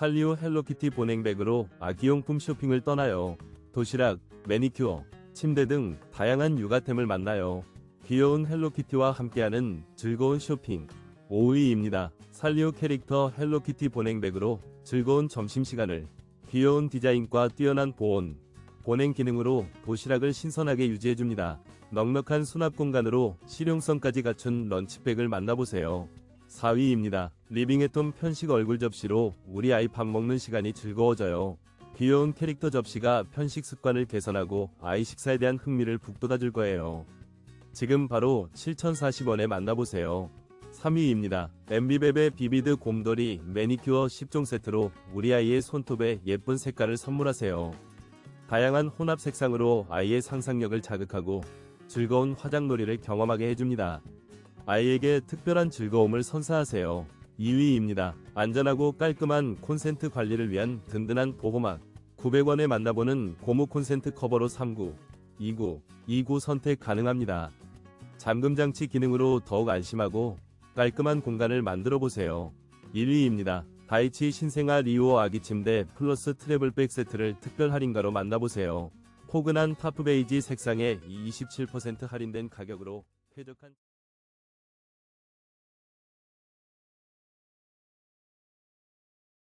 살리오 헬로키티 보냉백으로 아기용품 쇼핑을 떠나요. 도시락, 매니큐어, 침대 등 다양한 육아템을 만나요. 귀여운 헬로키티와 함께하는 즐거운 쇼핑. 5위입니다. 살리오 캐릭터 헬로키티 보냉백으로 즐거운 점심시간을 귀여운 디자인과 뛰어난 보온, 보냉 기능으로 도시락을 신선하게 유지해줍니다. 넉넉한 수납 공간으로 실용성까지 갖춘 런치백을 만나보세요. 4위입니다. 리빙에톰 편식 얼굴 접시로 우리 아이 밥 먹는 시간이 즐거워져요. 귀여운 캐릭터 접시가 편식 습관을 개선하고 아이 식사에 대한 흥미를 북돋아줄 거예요. 지금 바로 7,040원에 만나보세요. 3위입니다. 엠비베베 비비드 곰돌이 매니큐어 10종 세트로 우리 아이의 손톱에 예쁜 색깔을 선물하세요. 다양한 혼합 색상으로 아이의 상상력을 자극하고 즐거운 화장놀이를 경험하게 해줍니다. 아이에게 특별한 즐거움을 선사하세요. 2위입니다. 안전하고 깔끔한 콘센트 관리를 위한 든든한 보호막. 900원에 만나보는 고무 콘센트 커버로 39, 29, 29 선택 가능합니다. 잠금 장치 기능으로 더욱 안심하고 깔끔한 공간을 만들어 보세요. 1위입니다. 다이치 신생아 리오 아기 침대 플러스 트래블백 세트를 특별 할인가로 만나보세요. 포근한 타프 베이지 색상에 27% 할인된 가격으로 쾌적한